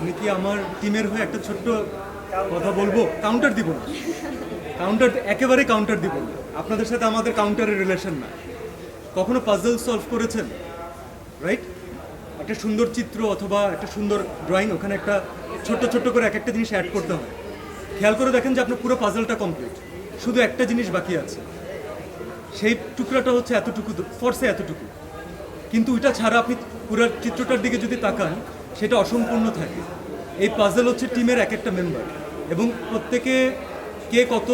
আমি কি আমার টিমের হয়ে একটা ছোট্ট কথা বলব? কাউন্টার দিব না। কাউন্টার একেবারে কাউন্টার দিব না। আপনাদের সাথে আমাদের কাউন্টারের রিলেশন না। কখনো পাজল সলভ করেছেন? রাইট একটা সুন্দর চিত্র অথবা একটা সুন্দর ড্রয়িং ওখানে একটা ছোট্ট ছোট্ট করে এক একটা জিনিস অ্যাড করতে হয়। খেয়াল করে দেখেন যে আপনার পুরো পাজলটা কমপ্লিট শুধু একটা জিনিস বাকি আছে। সেই টুকরাটা হচ্ছে এতটুকু ফর্সে এতটুকু। কিন্তু ওইটা ছাড়া আপনি পুরো চিত্রটার দিকে যদি তাকান সেটা অসম্পূর্ণ থাকে। এই পাজল হচ্ছে টিমের এক একটা মেম্বার এবং প্রত্যেকে কে কত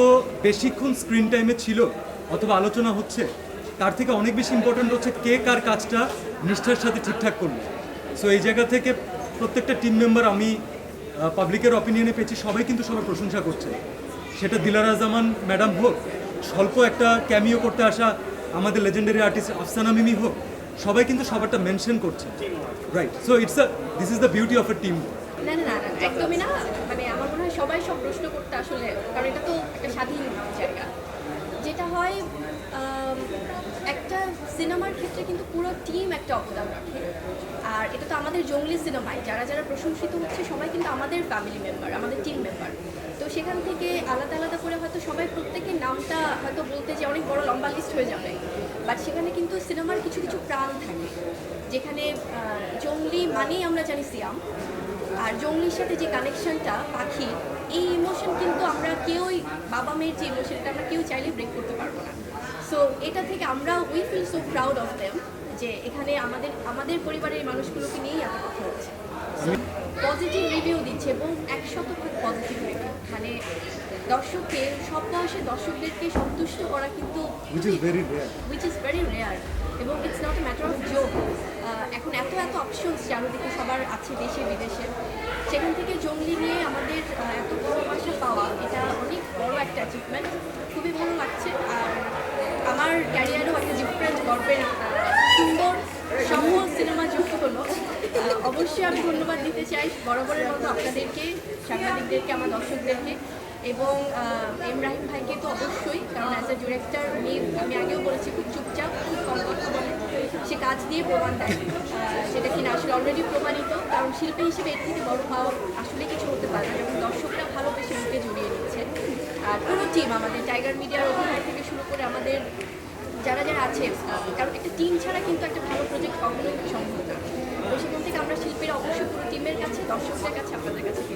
বেশিক্ষণ স্ক্রিন টাইমে ছিল অথবা আলোচনা হচ্ছে, তার থেকে অনেক বেশি ইম্পর্ট্যান্ট হচ্ছে কে কার কাজটা নিষ্ঠার সাথে ঠিকঠাক করল। সো এই জায়গা থেকে প্রত্যেকটা টিম মেম্বার আমি পাবলিকের অপিনিয়নে পেয়েছি, সবাই কিন্তু সবার প্রশংসা করছে। সেটা দিলারা জামান ম্যাডাম হোক, স্বল্প একটা ক্যামিও করতে আসা আমাদের লেজেন্ডারি আর্টিস্ট আফসানা মিমি হোক সবাই কিন্তু সবারটা মেনশন করছে। Right so it's uh this is the beauty of a team না না না না, একদমই না। মানে আমার মনে হয় সবাই সব প্রশ্ন করতে আসলে কারণ এটা তো একটা স্বাধীন জায়গা। যেটা হয় একটা সিনেমার ক্ষেত্রে কিন্তু পুরো টিম একটা অবদান রাখে। আর এটা তো আমাদের জঙ্গলি সিনেমায় যারা যারা প্রশংসিত হচ্ছে সবাই কিন্তু আমাদের ফ্যামিলি মেম্বার আমাদের টিম মেম্বার তো সেখান থেকে আলাদা আলাদা করে হয়তো সবাই প্রত্যেকের নামটা হয়তো বলতে যে অনেক বড় লম্বা লিস্ট হয়ে যাবে। বাট সেখানে কিন্তু সিনেমার কিছু কিছু প্রাণ থাকে। যেখানে জঙ্গলি মানেই আমরা জানি সিয়াম। আর জঙ্গলির সাথে যে কানেকশনটা পাখির এই ইমোশন কিন্তু আমরা কেউই, বাবা মেয়ের যে ইমোশনটা আমরা কেউ চাইলে ব্রেক করতে পারব না। সো এটা থেকে আমরা we feel so proud of them যে এখানে আমাদের আমাদের পরিবারের মানুষগুলোকে নিয়েই এত কথা হচ্ছে। পজিটিভ রিভিউ দিচ্ছে এবং একশত ভাগ পজিটিভ রিভিউ মানে দর্শককে সব বয়সের দর্শকদেরকে সন্তুষ্ট করা কিন্তু which is very rare which is very rare এবং it's not a matter of joke এখন এত এত অপশনস চারিদিকে সবার আছে দেশে বিদেশে। সেখান থেকে জঙ্গলি নিয়ে আমাদের এত বড় ভাষা পাওয়া এটা অনেক বড় একটা অ্যাচিভমেন্ট অবশ্যই আমি ধন্যবাদ দিতে চাই বরাবরের মতো আপনাদেরকে সাংবাদিকদেরকে আমার দর্শকদেরকে এবং আহ, এম রাহিম ভাইকে তো অবশ্যই কারণ অ্যাজ এ ডিরেক্টর উনি আমি আগেও বলেছি খুব চুপচাপ খুব কম কথা বলে। সে কাজ দিয়ে প্রমাণ দেয়। সেটা কিনা আসলে অলরেডি প্রমাণিত কারণ শিল্পী হিসেবে এর থেকে বড় পাওয়া আসলে কিছু হতে পারে না যখন দর্শকরা ভালোবেসে মুখে জড়িয়ে নিচ্ছে। আর পুরো টিম আমাদের টাইগার মিডিয়ার অভিনয় থেকে শুরু করে আমাদের যারা যারা আছে কারণ একটা টিম ছাড়া কিন্তু একটা ভালো প্রজেক্ট কখনোই সম্ভব না। 到修这个墙的那个。